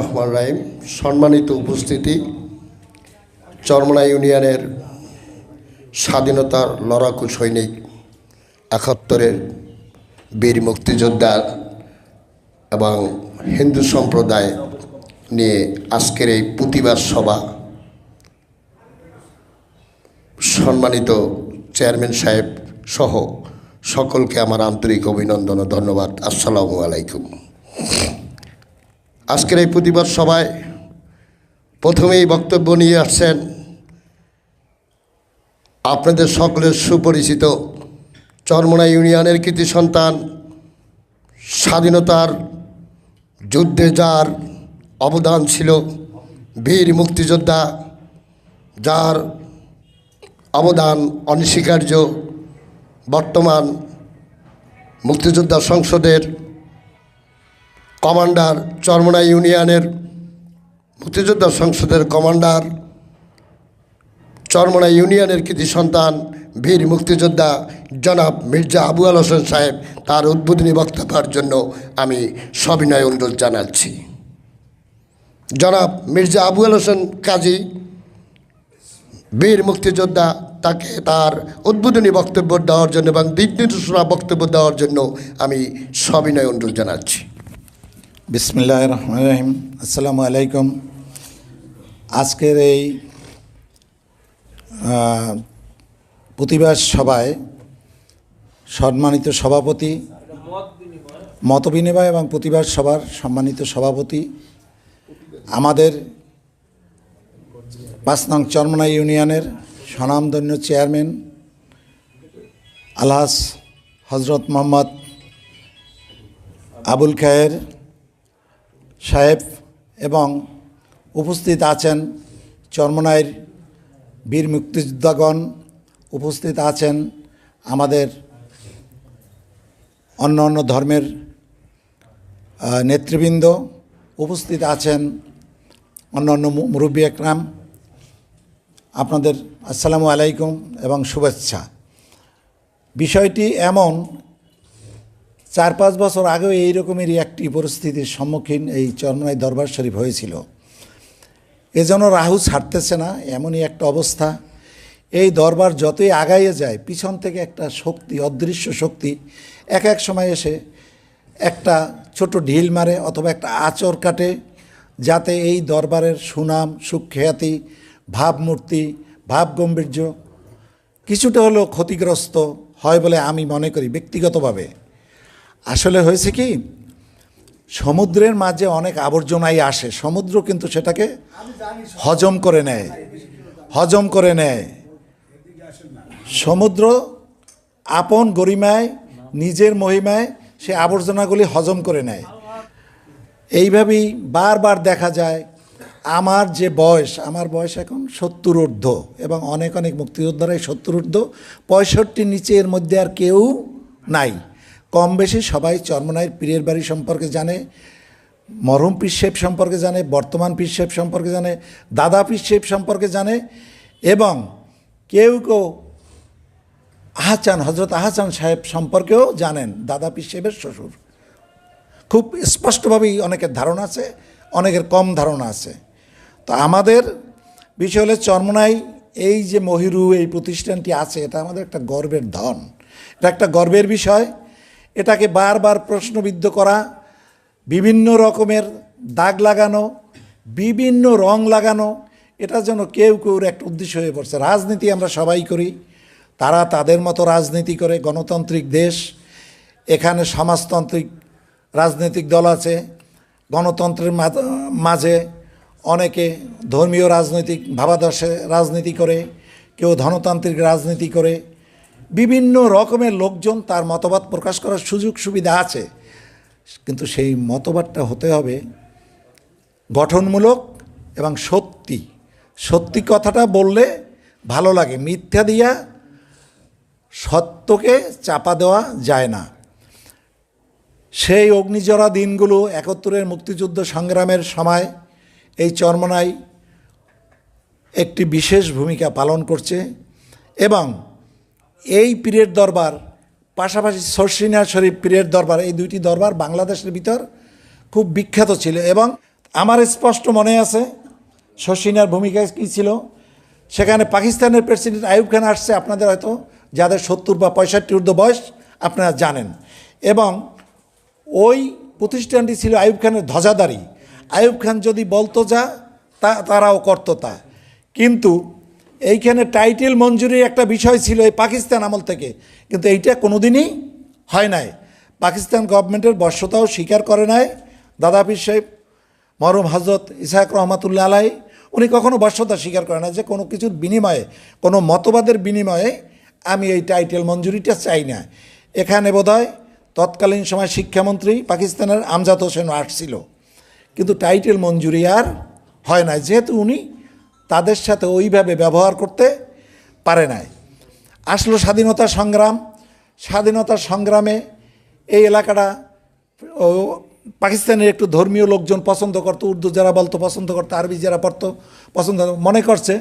রহমান রাহিম, সম্মানিত উপস্থিতি, চরমনা ইউনিয়নের স্বাধীনতার লড়াকু সৈনিক, একাত্তরের বীর মুক্তিযোদ্ধা এবং হিন্দু সম্প্রদায় নিয়ে আজকের এই প্রতিবাদ সভা, সম্মানিত চেয়ারম্যান সাহেব সহ সকলকে আমার আন্তরিক অভিনন্দন ও ধন্যবাদ। আসসালামু আলাইকুম। আজকের এই প্রতিবাদ সভায় প্রথমেই বক্তব্য নিয়ে আসছেন আপনাদের সকলের সুপরিচিত চরমনা ইউনিয়নের কৃতি সন্তান, স্বাধীনতার যুদ্ধে যার অবদান ছিল বীর মুক্তিযোদ্ধা, যার অবদান অনস্বীকার্য বর্তমান মুক্তিযোদ্ধা সংসদের কমান্ডার চরমনা ইউনিয়নের মুক্তিযোদ্ধা সংসদের কমান্ডার চরমনা ইউনিয়নের কৃতি সন্তান, বীর মুক্তিযোদ্ধা জনাব মির্জা আবু আল হোসেন সাহেব, তার উদ্বোধনী বক্তব্যের জন্য আমি সবিনয় অনুরোধ জানাচ্ছি। জনাব মির্জা আবু আল হোসেন কাজী, বীর মুক্তিযোদ্ধা, তাকে তার উদ্বোধনী বক্তব্য দেওয়ার জন্য এবং দিক নির্দেশনা বক্তব্য দেওয়ার জন্য আমি সবিনয় অনুরোধ জানাচ্ছি। বিসমিল্লাহ রহমান রহিম। আসসালামু আলাইকুম। আজকের এই প্রতিবাদ সভায় সম্মানিত সভাপতি, মত বিনিময় এবং প্রতিবাদ সভার সম্মানিত সভাপতি, আমাদের পাঁচ নং চরমনা ইউনিয়নের স্বনামধন্য চেয়ারম্যান আলহাস হজরত মোহাম্মদ আবুল খায়ের সাহেব এবং উপস্থিত আছেন চর্মনায়ের বীর মুক্তিযোদ্ধাগণ, উপস্থিত আছেন আমাদের অন্য অন্য ধর্মের নেতৃবৃন্দ, উপস্থিত আছেন অন্য অন্য মুরব্বী একরাম। আপনাদের আসসালামু আলাইকুম এবং শুভেচ্ছা। বিষয়টি এমন চার পাঁচ বছর আগেও এই রকমেরই একটি পরিস্থিতির সম্মুখীন এই চরমনাই দরবার শরীফ হয়েছিল। এজন্য রাহু ছাড়তেছে না, এমনই একটা অবস্থা। এই দরবার যতই আগাইয়ে যায়, পিছন থেকে একটা শক্তি, অদৃশ্য শক্তি এক এক সময় এসে একটা ছোট ঢিল মারে অথবা একটা আচর কাটে যাতে এই দরবারের সুনাম, সুখ্যাতি, ভাবমূর্তি, ভাবগম্ভীর্য কিছুটা হলেও ক্ষতিগ্রস্ত হয় বলে আমি মনে করি ব্যক্তিগতভাবে। আসলে হয়েছে কি? সমুদ্রের মাঝে অনেক আবর্জনাই আসে। সমুদ্র কিন্তু সেটাকে হজম করে নেয়। হজম করে নেয়। সমুদ্র আপন গরিমায়, নিজের মহিমায় সে আবর্জনাগুলি হজম করে নেয়। এইভাবেই বারবার দেখা যায়, আমার যে বয়স, আমার বয়স এখন সত্তর ঊর্ধ্ব এবং অনেক অনেক মুক্তিযোদ্ধারাই সত্তর ঊর্ধ্ব, পঁয়ষট্টির নিচে এর মধ্যে আর কেউ নাই। কম বেশি সবাই চর্মনাইয়ের পীরের বাড়ি সম্পর্কে জানে মরম সাহেব সম্পর্কে জানে, বর্তমান সাহেব সম্পর্কে জানে, দাদা সাহেব সম্পর্কে জানে এবং কেউ কেউ আহাচান হজরত আহাচান সাহেব সম্পর্কেও জানেন, দাদা পীর সাহেবের শ্বশুর। খুব স্পষ্টভাবেই অনেকের ধারণা আছে, অনেকের কম ধারণা আছে। তো আমাদের বিষয় হলে চর্মনাই, এই যে মহিরু, এই প্রতিষ্ঠানটি আছে, এটা আমাদের একটা গর্বের ধন। এটা একটা গর্বের বিষয়। এটাকে বারবার প্রশ্নবিদ্ধ করা, বিভিন্ন রকমের দাগ লাগানো, বিভিন্ন রং লাগানো, এটা যেন কেউ কেউর একটা উদ্দেশ্য হয়ে পড়ছে। রাজনীতি আমরা সবাই করি, তারা তাদের মতো রাজনীতি করে, গণতান্ত্রিক দেশ, এখানে সমাজতান্ত্রিক রাজনৈতিক দল আছে, গণতন্ত্রের মাঝে অনেকে ধর্মীয় রাজনৈতিক ভাবাদর্শে রাজনীতি করে, কেউ ধনতান্ত্রিক রাজনীতি করে বিভিন্ন রকমের লোকজন তার মতবাদ প্রকাশ করার সুযোগ সুবিধা আছে। কিন্তু সেই মতবাদটা হতে হবে গঠনমূলক এবং সত্যি। সত্যি কথাটা বললে ভালো লাগে, মিথ্যা দিয়া সত্যকে চাপা দেওয়া যায় না। সেই অগ্নিজরা দিনগুলো একাত্তরের মুক্তিযুদ্ধ সংগ্রামের সময় এই চরমনাই একটি বিশেষ ভূমিকা পালন করছে এবং এই পীরের দরবার, পাশাপাশি সরসিনা শরীফ পীরের দরবার, এই দুইটি দরবার বাংলাদেশের ভিতর খুব বিখ্যাত ছিল এবং আমার স্পষ্ট মনে আছে শশিনার ভূমিকা কী ছিল। সেখানে পাকিস্তানের প্রেসিডেন্ট আইয়ুব খান আসছে, আপনাদের হয়তো যাদের সত্তর বা পঁয়ষট্টি ঊর্ধ্ব বয়স আপনারা জানেন। এবং ওই প্রতিষ্ঠানটি ছিল আইয়ুব খানের ধ্বজাদারি আইয়ুব খান যদি বলতো যা, তা, তারাও করতো তা। কিন্তু এইখানে টাইটেল মঞ্জুরি একটা বিষয় ছিল এই পাকিস্তান আমল থেকে। কিন্তু এইটা কোনোদিনই হয় নাই। পাকিস্তান গভর্নমেন্টের বর্ষতাও স্বীকার করে নাই। দাদা পীর সাহেব মরম হজরত ইসাহাক রহমাতুল্লাহ আলাই, উনি কখনো বর্ষতা স্বীকার করে না যে কোনো কিছুর বিনিময়ে, কোনো মতবাদের বিনিময়ে আমি এই টাইটেল মঞ্জুরিটা চাই না। এখানে বোধহয় তৎকালীন সময় শিক্ষামন্ত্রী পাকিস্তানের আমজাদ হোসেন আসছিল। কিন্তু টাইটেল মঞ্জুরি আর হয় না যেহেতু উনি তাদের সাথে ওইভাবে ব্যবহার করতে পারে নাই। আসলো স্বাধীনতা সংগ্রাম। স্বাধীনতা সংগ্রামে এই এলাকাটা, ও, পাকিস্তানের একটু ধর্মীয় লোকজন পছন্দ করতো, উর্দু যারা বলতো পছন্দ করতো, আরবি যারা পড়তো পছন্দ মনে করছে।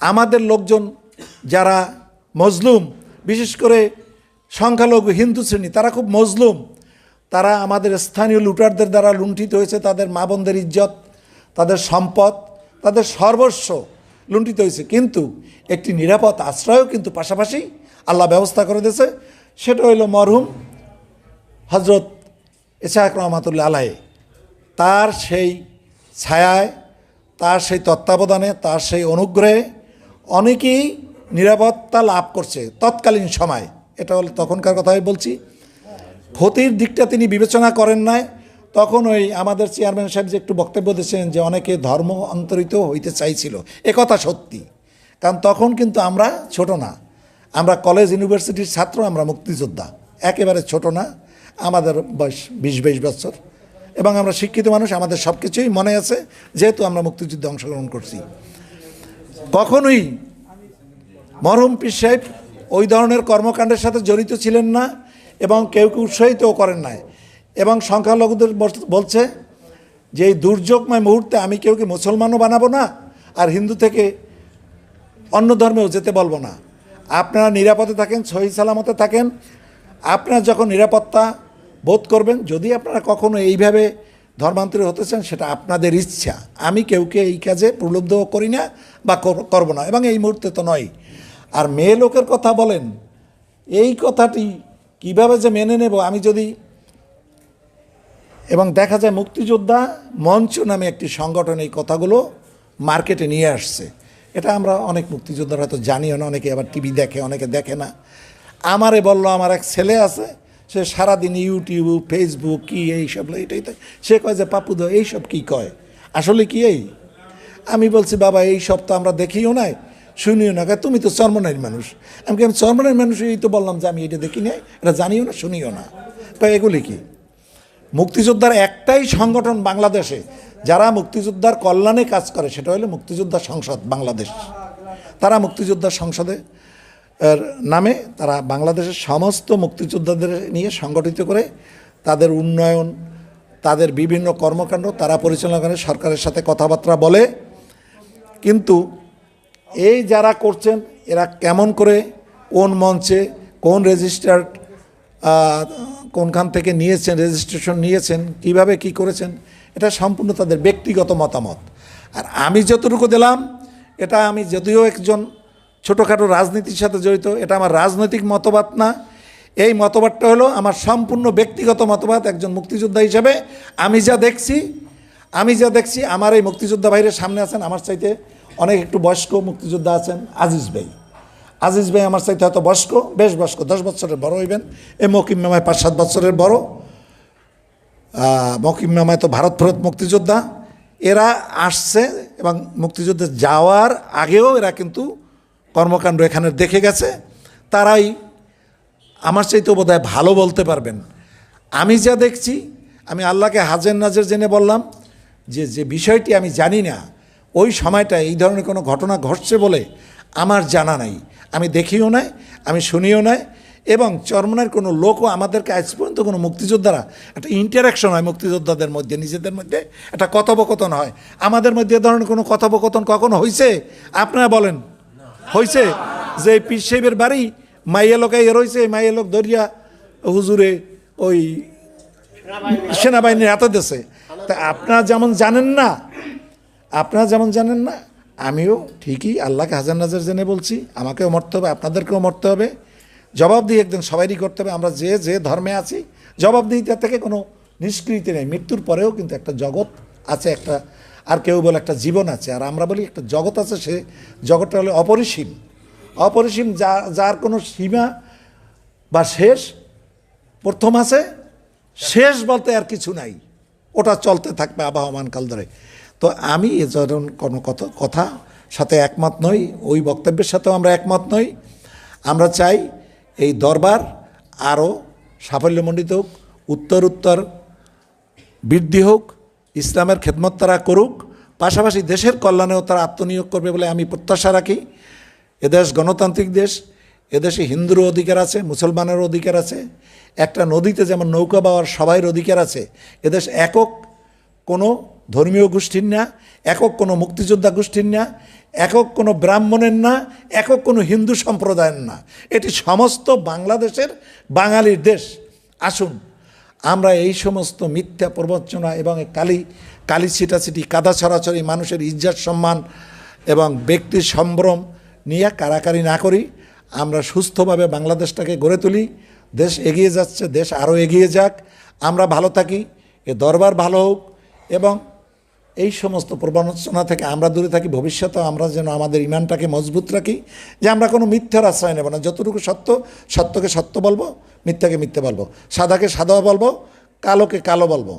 আমাদের লোকজন যারা মজলুম, বিশেষ করে সংখ্যালঘু হিন্দু শ্রেণি, তারা খুব মজলুম। তারা আমাদের স্থানীয় লুটারদের দ্বারা লুণ্ঠিত হয়েছে, তাদের মা বোনদের ইজ্জত, তাদের সম্পদ। তাদের সর্বস্ব লুণ্ঠিত হয়েছে। কিন্তু একটি নিরাপদ আশ্রয়ও কিন্তু পাশাপাশি আল্লাহ ব্যবস্থা করে দিয়েছে। সেটা হইল মরহুম হজরত ইসাহাক রহমাতুল্লা আলাই তার সেই ছায়ায়, তার সেই তত্ত্বাবধানে, তার সেই অনুগ্রহে অনেকেই নিরাপত্তা লাভ করছে তৎকালীন সময়। এটা হলো তখনকার কথাই বলছি। ক্ষতির দিকটা তিনি বিবেচনা করেন নাই। তখন ওই আমাদের চেয়ারম্যান সাহেব যে একটু বক্তব্য দিয়েছেন যে অনেকে ধর্ম অন্তরিত হইতে চাইছিল একথা সত্যি। কারণ তখন কিন্তু আমরা ছোট না। আমরা কলেজ ইউনিভার্সিটির ছাত্র, আমরা মুক্তিযোদ্ধা। একেবারে ছোট না। আমাদের বয়স বিশ, বাইশ বছর। এবং আমরা শিক্ষিত মানুষ, আমাদের সব কিছুই মনে আছে, যেহেতু আমরা মুক্তিযুদ্ধে অংশগ্রহণ করছি। কখনোই মরহুম পীর সাহেব ওই ধরনের কর্মকাণ্ডের সাথে জড়িত ছিলেন না এবং কেউ কেউ উৎসাহিতও করেন নাই। এবং সংখ্যালঘুদের বলছে যে এই দুর্যোগময় মুহূর্তে আমি কেউকে মুসলমানও বানাবো না? আর হিন্দু থেকে অন্য ধর্মেও যেতে বলব না। আপনারা নিরাপদে থাকেন, সহি সালামতে থাকেন। আপনারা যখন নিরাপত্তা বোধ করবেন, যদি আপনারা কখনো এইভাবে ধর্মান্তরিত হতে চান, সেটা আপনাদের ইচ্ছা। আমি কেউকে এই কাজে প্রলুব্ধ করি না বা কর- করব না, এবং এই মুহূর্তে তো নয়। আর মেয়ে লোকের কথা বলেন, এই কথাটি কীভাবে যে মেনে নেব, আমি যদি এবং দেখা যায় মুক্তিযোদ্ধা মঞ্চ নামে একটি সংগঠন এই কথাগুলো মার্কেটে নিয়ে আসছে। এটা আমরা অনেক মুক্তিযোদ্ধারা হয়তো জানিও না, অনেকে আবার টিভি দেখে, অনেকে দেখে না। আমারে বলল, আমার এক ছেলে আছে, সে সারাদিন ইউটিউব, ফেসবুক, কি এইসব এটাই তো সে কয় যে পাপুদ এইসব কী কয়? আসলে কি এই? আমি বলছি, বাবা এই সব তো আমরা দেখিও নাই, শুনিও না। তুমি তো চর্মনারী মানুষ। আমি আমি চর্মনারী মানুষ এই তো বললাম যে, আমি এটা দেখি নাই, এটা জানিও না, শুনিও না। কয়, এগুলি কি? মুক্তিযোদ্ধার একটাই সংগঠন বাংলাদেশে, যারা মুক্তিযোদ্ধার কল্যাণে কাজ করে, সেটা হলো মুক্তিযোদ্ধা সংসদ বাংলাদেশ। তারা মুক্তিযোদ্ধা সংসদে নামে তারা বাংলাদেশের সমস্ত মুক্তিযোদ্ধাদের নিয়ে সংগঠিত করে, তাদের উন্নয়ন, তাদের বিভিন্ন কর্মকাণ্ড তারা পরিচালনা করে, সরকারের সাথে কথাবার্তা বলে। কিন্তু এই যারা করছেন, এরা কেমন করে, কোন মঞ্চে, কোন রেজিস্টার্ড কোনখান থেকে নিয়েছেন রেজিস্ট্রেশন নিয়েছেন, কীভাবে কি করেছেন, এটা সম্পূর্ণ তাদের ব্যক্তিগত মতামত। আর আমি যতটুকু দিলাম, এটা আমি যদিও একজন ছোটোখাটো রাজনীতির সাথে জড়িত, এটা আমার রাজনৈতিক মতবাদ না। এই মতবাদটা হলো আমার সম্পূর্ণ ব্যক্তিগত মতবাদ একজন মুক্তিযোদ্ধা হিসেবে। আমি যা দেখছি, আমি যা দেখছি, আমার এই মুক্তিযোদ্ধা ভাইয়ের সামনে আছেন, আমার চাইতে অনেক একটু বয়স্ক মুক্তিযোদ্ধা আছেন, আজিজ ভাই। আজিজ ভাই আমার চাইতে হয়তো বয়স্ক, বেশ বয়স্ক, দশ বছরের বড় হইবেন। এ মকিম মামায় পাঁচ, সাত বছরের বড়। মকিম মামায় তো ভারত ফেরত মুক্তিযোদ্ধা। এরা আসছে এবং মুক্তিযুদ্ধে যাওয়ার আগেও এরা কিন্তু কর্মকাণ্ড এখানে দেখে গেছে। তারাই আমার চাইতেও বোধ ভালো বলতে পারবেন। আমি যা দেখছি, আমি আল্লাহকে হাজের নাজের জেনে বললাম যে যে বিষয়টি আমি জানি না, ওই সময়টা এই ধরনের কোনো ঘটনা ঘটছে বলে আমার জানা নাই। আমি দেখিও নাই, আমি শুনিও নাই, এবং চরমনের কোনো লোকও আমাদেরকে আজ পর্যন্ত কোনো মুক্তিযোদ্ধারা, একটা ইন্টারাকশন হয় মুক্তিযোদ্ধাদের মধ্যে, নিজেদের মধ্যে, একটা কথোপকথন হয়। আমাদের মধ্যে এ ধরনের কোনো কথোপকথন কখনো হয়েছে আপনারা বলেন। হয়েছে যে পীর সাহেবের বাড়ি, মাইয়া লোক রয়েছে মাইয়া লোক দরিয়া হুজুরে ওই সেনাবাহিনীর হাতে দেশে তা আপনারা যেমন জানেন না, আপনারা যেমন জানেন না আমিও ঠিকই আল্লাহকে হাজার নাজার জেনে বলছি, আমাকেও মরতে হবে, আপনাদেরকেও মরতে হবে। জবাবদিহি একদিন সবারই করতে হবে, আমরা যে যে ধর্মে আছি, জবাব জবাবদিহিতা থেকে কোনো নিষ্কৃতি নেই। মৃত্যুর পরেও কিন্তু একটা জগৎ আছে, একটা আর কেউ বলে একটা জীবন আছে। আর আমরা বলি একটা জগৎ আছে, সে জগৎটা হলো অপরিসীম। অপরিসীম যা, যার কোনো সীমা বা শেষ প্রথম আছে, শেষ বলতে আর কিছু নাই। ওটা চলতে থাকবে আবহমান কাল ধরে। তো আমি এ ধরুন কোনো কথা কথা সাথে একমত নই, ওই বক্তব্যের সাথেও আমরা একমত নই। আমরা চাই এই দরবার আরও সাফল্যমণ্ডিত হোক, উত্তর উত্তর বৃদ্ধি হোক, ইসলামের খেদমত তারা করুক, পাশাপাশি দেশের কল্যাণেও তারা আত্মনিয়োগ করবে বলে আমি প্রত্যাশা রাখি। এদেশ গণতান্ত্রিক দেশ এদেশে হিন্দুরও অধিকার আছে, মুসলমানেরও অধিকার আছে, একটা নদীতে যেমন নৌকা বাওয়ার সবাইয়ের অধিকার আছে এদেশ একক কোনো ধর্মীয় গোষ্ঠীর না, একক কোনো মুক্তিযোদ্ধা গোষ্ঠীর না, একক কোনো ব্রাহ্মণের না, একক কোনো হিন্দু সম্প্রদায়ের না। এটি সমস্ত বাংলাদেশের বাঙালির দেশ। আসুন, আমরা এই সমস্ত মিথ্যা প্রবঞ্চনা এবং কালি কালি ছিটাছিটি, কাদা ছড়াছড়ি, মানুষের ইজ্জত সম্মান এবং ব্যক্তির সম্ভ্রম নিয়ে কারাকারি না করি। আমরা সুস্থভাবে বাংলাদেশটাকে গড়ে তুলি। দেশ এগিয়ে যাচ্ছে, দেশ আরও এগিয়ে যাক। আমরা ভালো থাকি, এ দরবার ভালো হোক এবং এই সমস্ত প্রবঞ্চনা থেকে আমরা দূরে থাকি ভবিষ্যতে আমরা যেন আমাদের ইমানটাকে মজবুত রাখি, যে আমরা কোনো মিথ্যার আশ্রয় নেব না। যতটুকু সত্য, সত্যকে সত্য বলব, মিথ্যাকে মিথ্যে বলব, সাদাকে সাদা বলব, কালোকে কালো বলব।